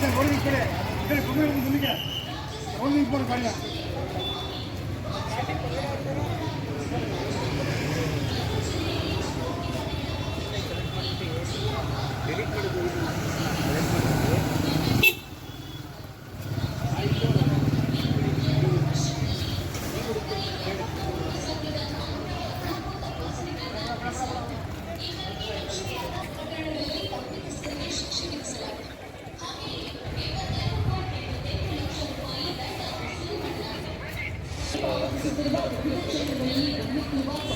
Sir ಕೊಡಿ ಕಡೆ ಸರಿ ಕುಮಾರ ಮುಂದಕ್ಕೆ ಒಂದು ಇಂಪೋರ್ಟ್ ಮಾಡಿಲ್ಲ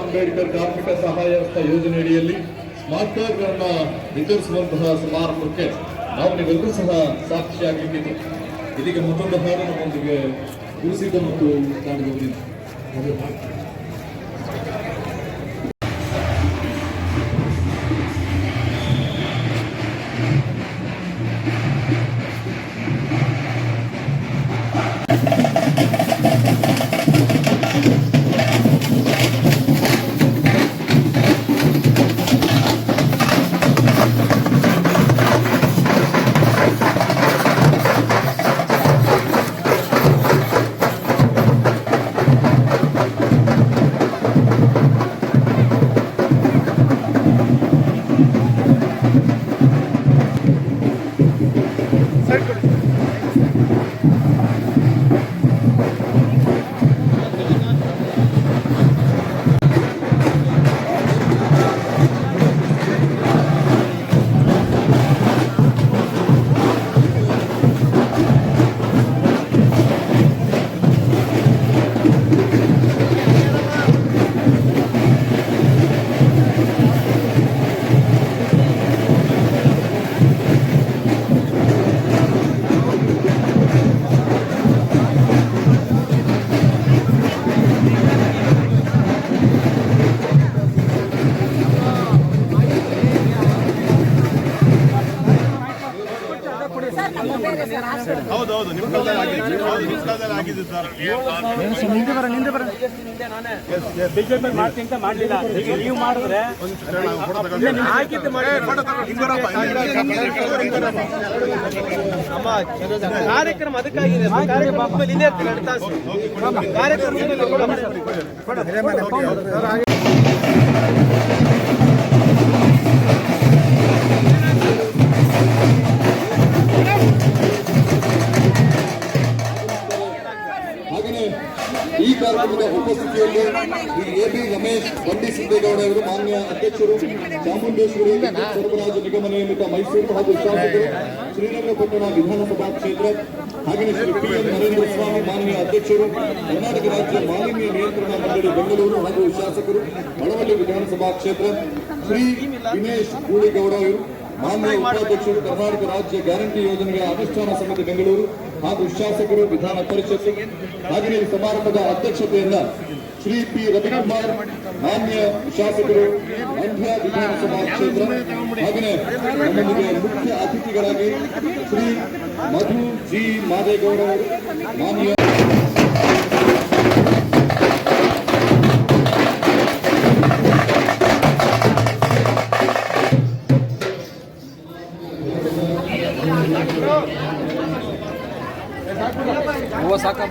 ಅಂಬೇಡ್ಕರ್ ಕಾರ್ಮಿಕ ಸಹಾಯ ಹಸ್ತ ಯೋಜನೆಯಡಿಯಲ್ಲಿ ಸ್ಮಾರ್ಟ್ ಕಾರ್ಡ್ಗಳನ್ನ ವಿತರಿಸುವಂತಹ ಸಮಾರಂಭಕ್ಕೆ ನಾವು ನೀವೆಲ್ಲರೂ ಸಹ ಸಾಕ್ಷಿಯಾಗಿದ್ದೀವಿ ಇದೀಗ ಮತ್ತೊಂದು ಹಾಡು ನಮ್ಮೊಂದಿಗೆ ಕೂಸಿದ ಮತ್ತು ಕಾಣಬಹುದು ಬಿಜೆಪಿ ಮಾಡ್ತೀನಿ ಅಂತ ಮಾಡಲಿಲ್ಲ ಈಗ ನೀವು ಮಾಡಿದ್ರೆ ಕಾರ್ಯಕ್ರಮ ಅದಕ್ಕಾಗಿದೆ ಕಾರ್ಯಕ್ರಮ ಕಾರ್ಯಕ್ರಮದ ಉಪಸ್ಥಿತಿಯಲ್ಲಿ ಎ ಬಿ ರಮೇಶ್ ಬಂಡಿ ಸಿದ್ದೇಗೌಡ ಅವರು, ಮಾನ್ಯ ಅಧ್ಯಕ್ಷರು, ಚಾಮುಂಡೇಶ್ವರಿ, ಸರಬರಾಜು ನಿಗಮ ನಿಯಮಿತ ಮೈಸೂರು ಹಾಗೂ ಶಾಸಕರು ಶ್ರೀರಂಗಪಟ್ಟಣ ವಿಧಾನಸಭಾ ಕ್ಷೇತ್ರ, ಹಾಗೆಯೇ ಶ್ರೀ ಪಿ ಎಂ ನರೇಂದ್ರ ಸ್ವಾಮಿ, ಮಾನ್ಯ ಅಧ್ಯಕ್ಷರು, ಕರ್ನಾಟಕ ರಾಜ್ಯ ಮಾಲಿನ್ಯ ನಿಯಂತ್ರಣ ಮಂಡಳಿ ಬೆಂಗಳೂರು ಹಾಗೂ ಶಾಸಕರು, ಮಳವಳ್ಳಿ ವಿಧಾನಸಭಾ ಕ್ಷೇತ್ರ, ಶ್ರೀ ದಿನೇಶ್ ಗೂಳಿಗೌಡ ಅವರು, ಮಾನ್ಯ ಉಪಾಧ್ಯಕ್ಷರು, ಕರ್ನಾಟಕ ರಾಜ್ಯ ಗ್ಯಾರಂಟಿ ಯೋಜನೆಯ ಅನುಷ್ಠಾನ ಸಮಿತಿ ಬೆಂಗಳೂರು ಹಾಗೂ ಶಾಸಕರು ವಿಧಾನ ಪರಿಷತ್ ಹಾಗೆಯೇ ಸಮಾರಂಭದ ಅಧ್ಯಕ್ಷತೆಯನ್ನ ಶ್ರೀ ಪಿ. ರವಿಕುಮಾರ್, ಮಾನ್ಯ ಶಾಸಕರು, ಮಂಡ್ಯ ವಿಧಾನಸಭಾ ಕ್ಷೇತ್ರ, ಹಾಗೆಯೇ ಮುಖ್ಯ ಅತಿಥಿಗಳಾಗಿ ಶ್ರೀ ಮಧು ಜಿ. ಮಾದೇಗೌಡ, ಮಾನ್ಯ saca.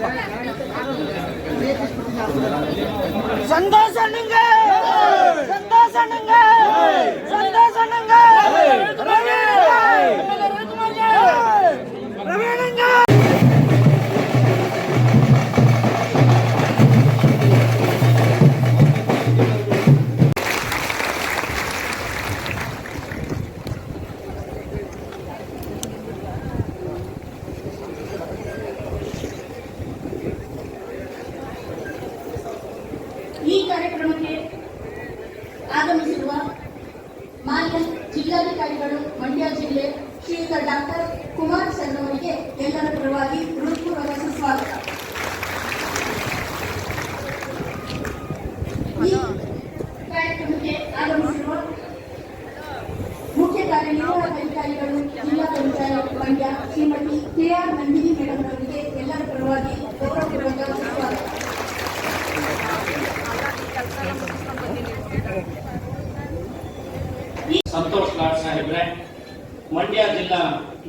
ಮಂಡ್ಯ ಜಿಲ್ಲಾ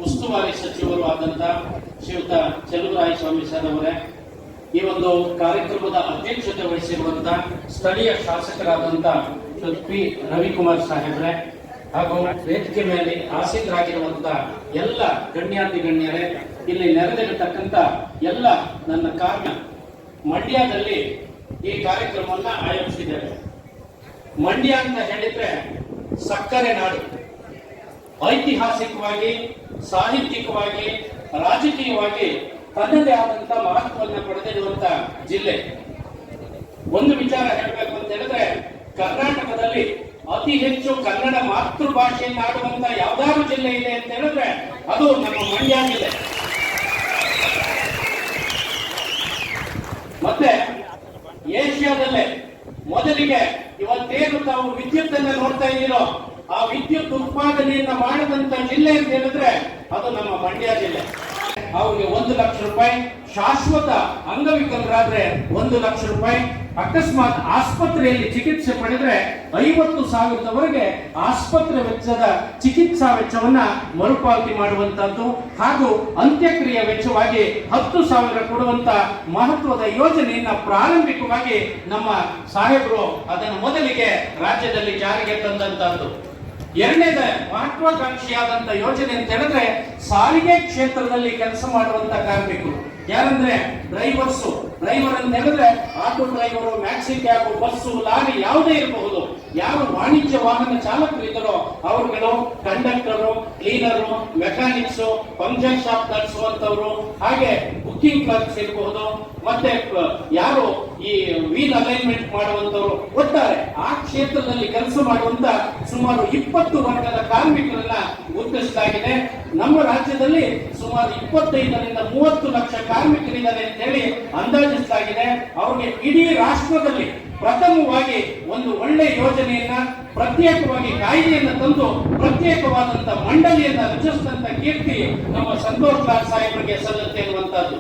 ಉಸ್ತುವಾರಿ ಸಚಿವರು ಆದಂತ ಶ್ರೀಯುತ ಚೆಲುವರಾಯ ಸ್ವಾಮಿ ಸರ್ ಅವರೇ, ಈ ಒಂದು ಕಾರ್ಯಕ್ರಮದ ಅಧ್ಯಕ್ಷತೆ ವಹಿಸಿರುವಂತ ಸ್ಥಳೀಯ ಶಾಸಕರಾದಂತ ಶ್ರೀ ಪಿ ರವಿಕುಮಾರ್ ಸಾಹೇಬ್ರೆ ಹಾಗೂ ವೇದಿಕೆ ಮೇಲೆ ಆಸೀನರಾಗಿರುವಂತ ಎಲ್ಲ ಗಣ್ಯಾತಿ ಗಣ್ಯರೇ ಇಲ್ಲಿ ನೆರೆದಿರತಕ್ಕಂತ ಎಲ್ಲ ನನ್ನ ಕಾರ್ಯ ಮಂಡ್ಯದಲ್ಲಿ ಈ ಕಾರ್ಯಕ್ರಮವನ್ನ ಆಯೋಜಿಸಿದ್ದೇವೆ. ಮಂಡ್ಯ ಅಂತ ಹೇಳಿದ್ರೆ ಸಕ್ಕರೆ ನಾಡು. ಐತಿಹಾಸಿಕವಾಗಿ, ಸಾಹಿತ್ಯಿಕವಾಗಿ, ರಾಜಕೀಯವಾಗಿ ತನ್ನದೇ ಆದಂತ ಮಹತ್ವವನ್ನು ಪಡೆದಿರುವಂತ ಜಿಲ್ಲೆ. ಒಂದು ವಿಚಾರ ಹೇಳಬೇಕು ಅಂತ ಹೇಳಿದ್ರೆ, ಕರ್ನಾಟಕದಲ್ಲಿ ಅತಿ ಹೆಚ್ಚು ಕನ್ನಡ ಮಾತೃಭಾಷೆಯನ್ನು ಆಡುವಂತ ಯಾವ್ದಾದ್ರು ಜಿಲ್ಲೆ ಇದೆ ಅಂತ ಹೇಳಿದ್ರೆ, ಅದು ನಮ್ಮ ಮಂಡ್ಯ ಜಿಲ್ಲೆ. ಮತ್ತೆ ಏಷ್ಯಾದಲ್ಲೇ ಮೊದಲಿಗೆ ಇವತ್ತೇನು ತಾವು ವಿದ್ಯುತ್ ಅನ್ನ ನೋಡ್ತಾ ಇದ್ದೀರೋ ಆ ವಿದ್ಯುತ್ ಉತ್ಪಾದನೆಯನ್ನ ಮಾಡಿದಂತ ಜಿಲ್ಲೆ ಅಂತ ಹೇಳಿದ್ರೆ ಅದು ನಮ್ಮ ಮಂಡ್ಯ ಜಿಲ್ಲೆ. ಅವ್ರಿಗೆ ಒಂದು ಲಕ್ಷ ರೂಪಾಯಿ ಶಾಶ್ವತ ಅಂಗವಿಕಲರಾದ್ರೆ ಒಂದು ಲಕ್ಷ ರೂಪಾಯಿ. ಅಕಸ್ಮಾತ್ ಆಸ್ಪತ್ರೆಯಲ್ಲಿ ಚಿಕಿತ್ಸೆ ಪಡೆದ್ರೆ ಐವತ್ತು ಸಾವಿರದವರೆಗೆ ಆಸ್ಪತ್ರೆ ವೆಚ್ಚದ ಚಿಕಿತ್ಸಾ ವೆಚ್ಚವನ್ನ ಮರುಪಾವತಿ ಮಾಡುವಂತದ್ದು ಹಾಗೂ ಅಂತ್ಯಕ್ರಿಯೆ ವೆಚ್ಚವಾಗಿ ಹತ್ತು ಸಾವಿರ ಕೊಡುವಂತ ಮಹತ್ವದ ಯೋಜನೆಯನ್ನ ಪ್ರಾರಂಭಿಕವಾಗಿ ನಮ್ಮ ಸಾಹೇಬರು ಅದನ್ನು ಮೊದಲಿಗೆ ರಾಜ್ಯದಲ್ಲಿ ಜಾರಿಗೆ ತಂದಂತದ್ದು ಎರಡನೇದ ಮಹತ್ವಾಕಾಂಕ್ಷಿಯಾದಂತ ಯೋಜನೆ ಅಂತ ಹೇಳಿದ್ರೆ ಸಾರಿಗೆ ಕ್ಷೇತ್ರದಲ್ಲಿ ಕೆಲಸ ಮಾಡುವಂತ ಕಾರ್ಮಿಕರು. ಯಾರಂದ್ರೆ ಡ್ರೈವರ್ಸ್ ಡ್ರೈವರ್ ಅಂತ ಹೇಳಿದ್ರೆ auto driver maxi cab bus lorry ಯಾವುದೇ ಇರಬಹುದು. ಯಾರು ವಾಣಿಜ್ಯ ವಾಹನ ಚಾಲಕರಿದ್ದಾರೋ ಅವರುಗಳು conductor cleaner mechanics puncture shop ನಡೆಸುವಂತವ್ರು ಹಾಗೆ ಬುಕ್ಕಿಂಗ್ ಕ್ಲರ್ಕ್ಸ್ ಇರಬಹುದು. ಮತ್ತೆ ಯಾರು ಈ ವೀಲ್ ಅಲೈನ್ಮೆಂಟ್ ಮಾಡುವಂತವರು ಒಟ್ಟಾರೆ ಆ ಕ್ಷೇತ್ರದಲ್ಲಿ ಕೆಲಸ ಮಾಡುವಂತ ಸುಮಾರು ಇಪ್ಪತ್ತು ವರ್ಗದ ಕಾರ್ಮಿಕರನ್ನ ಗುರುತಿಸಲಾಗಿದೆ. ನಮ್ಮ ರಾಜ್ಯದಲ್ಲಿ ಸುಮಾರು ಇಪ್ಪತ್ತೈದರಿಂದ ಮೂವತ್ತು ಲಕ್ಷ ಕಾರ್ಮಿಕರಿದ್ದಾರೆ ಅಂತ ಹೇಳಿ ಅಂದಾಜಿಸಲಾಗಿದೆ ಅವ್ರಿಗೆ ಇಡೀ ರಾಷ್ಟ್ರದಲ್ಲಿ ಪ್ರಥಮವಾಗಿ ಒಂದು ಒಳ್ಳೆ ಯೋಜನೆಯನ್ನ, ಪ್ರತ್ಯೇಕವಾಗಿ ಕಾಯ್ದೆಯನ್ನು ತಂದು, ಪ್ರತ್ಯೇಕವಾದಂತ ಮಂಡಳಿಯನ್ನ ರಚಿಸಿದಂತ ಕೀರ್ತಿ ನಮ್ಮ ಸಂತೋಷ್ ಲಾಲ್ ಸಾಹೇಬರಿಗೆ ಸಲ್ಲುತ್ತೆ ಅನ್ನುವಂಥದ್ದು.